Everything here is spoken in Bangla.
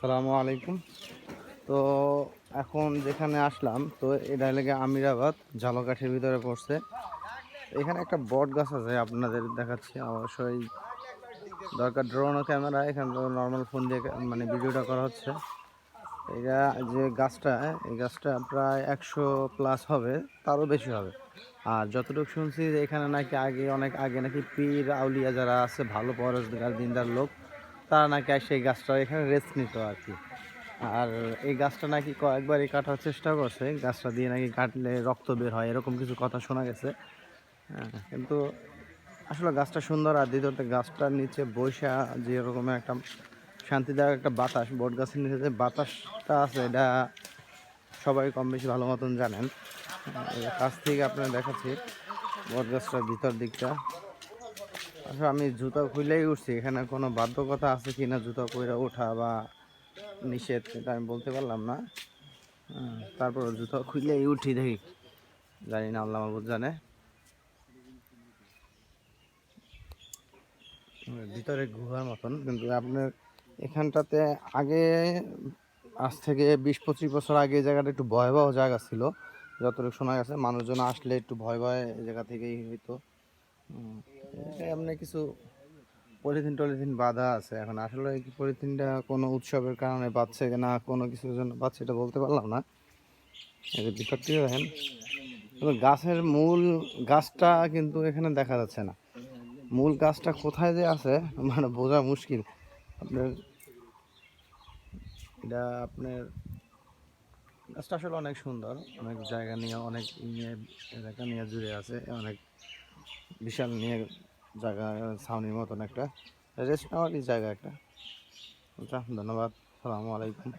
সালামু আলাইকুম। তো এখন যেখানে আসলাম, তো এটা লেগে আমিরাবাদ, ঝালকাঠির ভিতরে পড়ছে। এখানে একটা বট গাছ আছে, আপনাদের দেখাচ্ছি। অবশ্যই দরকার ড্রোন ও ক্যামেরা এখানে তো নর্মাল ফোন দিয়ে মানে ভিডিওটা করা হচ্ছে। এটা যে গাছটা, এই গাছটা প্রায় একশো প্লাস হবে, তারও বেশি হবে। আর যতটুকু শুনছি যে এখানে নাকি আগে, অনেক আগে নাকি পীর আউলিয়া যারা আছে, ভালো পরশদার দিনদার লোক তারা নাকি এসে এই গাছটা এখানে রেস্ট নিত আর কি। আর এই গাছটা নাকি কয়েকবারই কাটার চেষ্টা করছে। গাছটা দিয়ে নাকি কাটলে রক্ত বের হয় এরকম কিছু কথা শোনা গেছে। হ্যাঁ, কিন্তু আসলে গাছটা সুন্দর আর দ্বিতীয়ত গাছটার নিচে বৈশা যে রকমের একটা শান্তিদায়ক একটা বাতাস বট গাছের নিচে যে বাতাসটা আছে এটা সবাই কম বেশি ভালো মতন জানেন। এই কাছ থেকে আপনার দেখাচ্ছি বট গাছটার ভিতর দিকটা। আসলে আমি জুতা খুলেই উঠছি এখানে কোনো বাধ্যকতা আছে কি না জুতা কইরা ওঠা বা নিষেধ এটা আমি বলতে পারলাম না। হ্যাঁ, তারপর জুতা খুলেই উঠি দেখি জানি না আল্লাহ মাহবুদ জানে। ভিতরে গুহার মতন কিন্তু আপনার এখানটাতে আগে আজ থেকে বিশ পঁচিশ বছর আগে এই জায়গাটা একটু ভয়াবহ জায়গা ছিল যতটুকু শোনা গেছে মানুষজন আসলে একটু ভয় ভয় জায়গা থেকেই হইতো। এমনি কিছু পলিথিন টলিথিন বাধা আছে। এখন আসলে এই পলিথিনটা কোনো উৎসবের কারণে পাচ্ছে না, কোনো কিছুর জন্য পাচ্ছে এটা বলতে পারলাম না। এই যে দেখেন গাছের মূল গাছটা কিন্তু এখানে দেখা যাচ্ছে না। মূল গাছটা কোথায় যে আছে মানে বোঝা মুশকিল। আপনার, এটা আপনার, গাছটা আসলে অনেক সুন্দর, অনেক জায়গা নিয়ে, অনেক নিয়ে এলাকা নিয়ে জুড়ে আছে, অনেক বিশাল নিয়ে জায়গা ছাউনির মতন একটা। রেস্ট নেওয়ারই জায়গা একটা। আচ্ছা ধন্যবাদ। সালামু আলাইকুম।